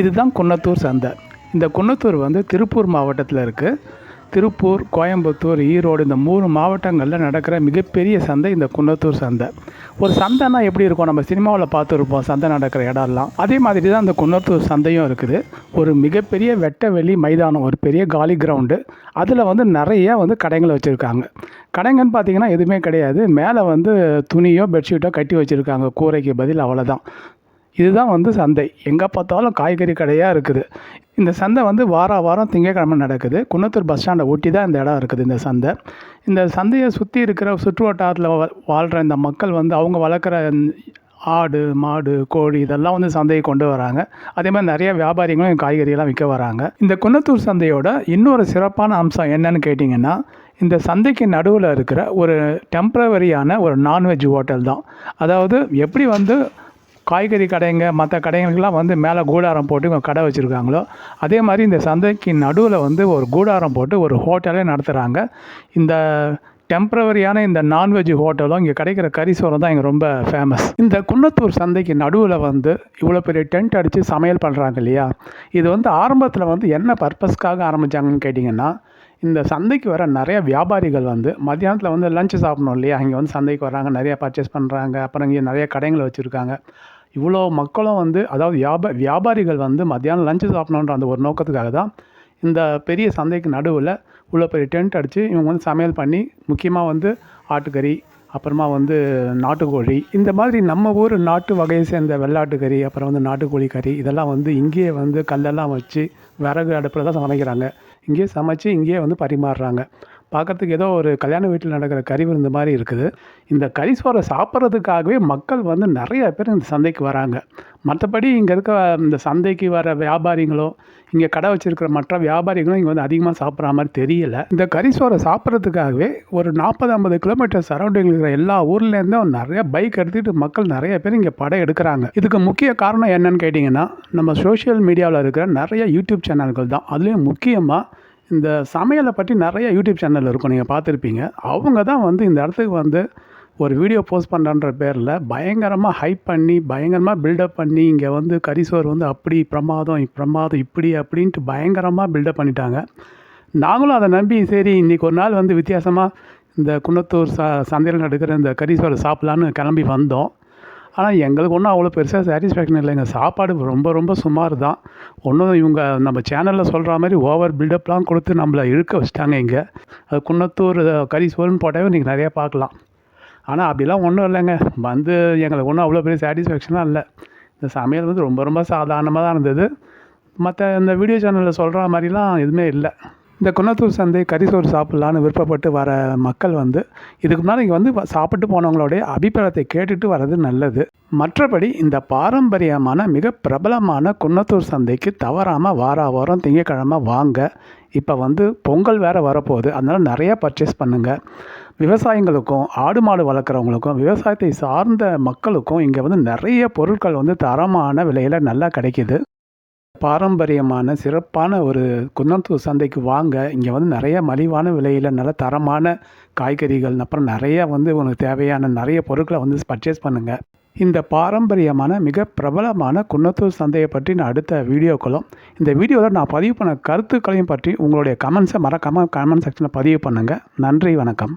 இதுதான் குன்னத்தூர் சந்தை. இந்த குன்னத்தூர் வந்து திருப்பூர் மாவட்டத்தில் இருக்குது திருப்பூர் கோயம்புத்தூர் ஈரோடு இந்த மூணு மாவட்டங்களில் நடக்கிற மிகப்பெரிய சந்தை இந்த குன்னத்தூர் சந்தை. ஒரு சந்தைனா எப்படி இருக்கும்? நம்ம சினிமாவில் பார்த்துருப்போம் சந்தை நடக்கிற இடம்லாம். அதே மாதிரி தான் இந்த குன்னத்தூர் சந்தையும் இருக்குது. ஒரு மிகப்பெரிய வெட்ட வெளி மைதானம் ஒரு பெரிய காலி கிரவுண்டு. அதில் வந்து நிறைய வந்து கடைங்களை வச்சுருக்காங்க. கடைங்கன்னு பார்த்தீங்கன்னா எதுவுமே கிடையாது. மேலே வந்து துணியோ பெட்ஷீட்டோ கட்டி வச்சுருக்காங்க. கூரைக்கு பதில் அவ்வளோதான் இதுதான் வந்து சந்தை. எங்கே பார்த்தாலும் காய்கறி கடையாக இருக்குது. இந்த சந்தை வந்து வார வாரம் திங்கக்கிழமை நடக்குது. குன்னத்தூர் பஸ் ஸ்டாண்டை ஒட்டி தான் இந்த இடம் இருக்குது இந்த சந்தை. இந்த சந்தையை சுற்றி இருக்கிற சுற்று வட்டாரத்தில் வா- வாழ்கிற இந்த மக்கள் வந்து அவங்க வளர்க்குற ஆடு மாடு கோழி இதெல்லாம் வந்து சந்தையை கொண்டு வராங்க. அதே மாதிரி நிறைய வியாபாரிகளும் காய்கறியெல்லாம் விற்க வராங்க. இந்த குன்னத்தூர் சந்தையோட இன்னொரு சிறப்பான அம்சம் என்னன்னு கேட்டிங்கன்னா இந்த சந்தைக்கு நடுவில் இருக்கிற ஒரு டெம்ப்ரவரியான ஒரு நான்வெஜ் ஹோட்டல் தான். அதாவது எப்படி வந்து காய்கறி கடைங்க மற்ற கடைங்களுக்கெல்லாம் வந்து மேலே கூடாரம் போட்டு இவங்க கடை வச்சுருக்காங்களோ அதே மாதிரி இந்த சந்தைக்கு நடுவில் வந்து ஒரு கூடாரம் போட்டு ஒரு ஹோட்டலே நடத்துகிறாங்க இந்த டெம்ப்ரவரியான இந்த நான்வெஜ் ஹோட்டலும் இங்கே கிடைக்கிற கறி சோறும் தான் இங்கே ரொம்ப ஃபேமஸ் இந்த குன்னத்தூர் சந்தைக்கு நடுவில் வந்து இவ்வளோ பெரிய டென்ட் அடித்து சமையல் பண்ணுறாங்க இல்லையா? இது வந்து ஆரம்பத்தில் வந்து என்ன பர்பஸ்க்காக ஆரம்பித்தாங்கன்னு கேட்டிங்கன்னா இந்த சந்தைக்கு வர நிறைய வியாபாரிகள் வந்து மத்தியானத்தில் வந்து லஞ்சு சாப்பிடணும் இல்லையா? இங்கே வந்து சந்தைக்கு வராங்க நிறைய பர்ச்சேஸ் பண்ணுறாங்க அப்புறம் இங்கே நிறைய கடைங்களை வச்சுருக்காங்க. இவ்வளோ மக்களும் வந்து அதாவது வியாபா வியாபாரிகள் வந்து மத்தியானம் லஞ்சு சாப்பிடணுன்ற அந்த ஒரு நோக்கத்துக்காக தான் இந்த பெரிய சந்தைக்கு நடுவில் இவ்வளோ பெரிய டென்ட் அடித்து இவங்க வந்து சமையல் பண்ணி முக்கியமாக வந்து ஆட்டுக்கறி அப்புறமா வந்து நாட்டுக்கோழி இந்த மாதிரி நம்ம ஊர் நாட்டு வகையை சேர்ந்த வெள்ளாட்டுக்கறி அப்புறம் வந்து நாட்டுக்கோழி கறி இதெல்லாம் வந்து இங்கேயே வந்து கல்லெல்லாம் வச்சு விறகு அடுப்பில் தான் சமைக்கிறாங்க. இங்கேயே சமைச்சு இங்கேயே வந்து பரிமாறுறாங்க. பார்க்கறதுக்கு ஏதோ ஒரு கல்யாண வீட்டில் நடக்கிற கறி விருந்து மாதிரி இருக்குது. இந்த கறி சோறை சாப்பிட்றதுக்காகவே மக்கள் வந்து நிறைய பேர் இந்த சந்தைக்கு வராங்க. மற்றபடி இங்கே இருக்க இந்த சந்தைக்கு வர வியாபாரிகளோ இங்கே கடை வச்சிருக்கிற மற்ற வியாபாரிகளும் இங்கே வந்து அதிகமாக சாப்பிட்ற மாதிரி தெரியல. இந்த கறி சோறை சாப்பிட்றதுக்காகவே ஒரு நாற்பது ஐம்பது கிலோமீட்டர் சரௌண்டிங்கில் இருக்கிற எல்லா ஊர்லேருந்தும் நிறைய பைக் எடுத்துகிட்டு மக்கள் நிறைய பேர் இங்கே படம் எடுக்கிறாங்க. இதுக்கு முக்கிய காரணம் என்னன்னு கேட்டிங்கன்னா நம்ம சோஷியல் மீடியாவில் இருக்கிற நிறைய யூடியூப் சேனல்கள் தான். அதுலேயும் முக்கியமாக இந்த சமையலை பற்றி நிறைய யூடியூப் சேனல் இருக்கும் நீங்கள் பார்த்துருப்பீங்க. அவங்க தான் வந்து இந்த இடத்துக்கு வந்து ஒரு வீடியோ போஸ்ட் பண்ணுறன்ற பேரில் பயங்கரமாக ஹைப் பண்ணி பயங்கரமாக பில்டப் பண்ணி இங்கே வந்து கரிசோர் வந்து அப்படி பிரமாதம் பிரமாதம் இப்படி அப்படின்ட்டு பயங்கரமாக பில்டப் பண்ணிட்டாங்க. நாங்களும் அதை நம்பி சரி இன்றைக்கி ஒரு நாள் வந்து வித்தியாசமாக இந்த குன்னத்தூர் ச சந்தையில் நடக்கிற இந்த கரிசோரை சாப்பிட்லான்னு கிளம்பி வந்தோம். ஆனால் எங்களுக்கு ஒன்றும் அவ்வளோ பெருசாக சாட்டிஸ்ஃபேக்ஷன் இல்லைங்க. சாப்பாடு ரொம்ப ரொம்ப சுமார் தான் ஒன்றும் இவங்க நம்ம சேனலில் சொல்கிற மாதிரி ஓவர் பில்டப்லாம் கொடுத்து நம்மளை இழுக்க வச்சிட்டாங்க இங்கே. அது குன்னத்தூர் கறி சோறுன்னு போட்டாவே நீங்கள் நிறையா பார்க்கலாம். ஆனால் அப்படிலாம் ஒன்றும் இல்லைங்க. வந்து எங்களுக்கு ஒன்றும் அவ்வளோ பெரிய சாட்டிஸ்ஃபேக்ஷனாக இல்லை. இந்த சமையல் வந்து ரொம்ப ரொம்ப சாதாரணமாக தான் இருந்தது. மற்ற இந்த வீடியோ சேனலில் சொல்கிற மாதிரிலாம் எதுவுமே இல்லை. இந்த குன்னத்தூர் சந்தை கரிசோறு சாப்பிட்லான்னு விருப்பப்பட்டு வர மக்கள் வந்து இதுக்கு முன்னாடி இங்கே வந்து சாப்பிட்டு போனவங்களுடைய அபிப்பிராயத்தை கேட்டுட்டு வர்றது நல்லது. மற்றபடி இந்த பாரம்பரியமான மிக பிரபலமான குன்னத்தூர் சந்தைக்கு தவறாமல் வார வாரம் திங்கக்கிழமை வாங்க. இப்போ வந்து பொங்கல் வேறு வரப்போகுது. அதனால் நிறையா பர்ச்சேஸ் பண்ணுங்கள் விவசாயிங்களுக்கும் ஆடு மாடு வளர்க்குறவங்களுக்கும் விவசாயத்தை சார்ந்த மக்களுக்கும் இங்கே வந்து நிறைய பொருட்கள் வந்து தரமான விலையில் நல்லா கிடைக்கிது. பாரம்பரியமான சிறப்பான ஒரு குன்னத்தூர் சந்தைக்கு வாங்க. இங்கே வந்து நிறைய மலிவான விலையில் நல்ல தரமான காய்கறிகள் அப்புறம் நிறைய வந்து உங்களுக்கு தேவையான நிறைய பொருட்களை வந்து பர்ச்சேஸ் பண்ணுங்கள் இந்த பாரம்பரியமான மிக பிரபலமான குன்னத்தூர் சந்தையை பற்றி நான் அடுத்த வீடியோக்களும் இந்த வீடியோவில் நான் பதிவு பண்ண கருத்துக்களையும் பற்றி உங்களுடைய கமெண்ட்ஸை மறக்காமல் கமெண்ட் செக்ஷனில் பதிவு பண்ணுங்கள் நன்றி வணக்கம்.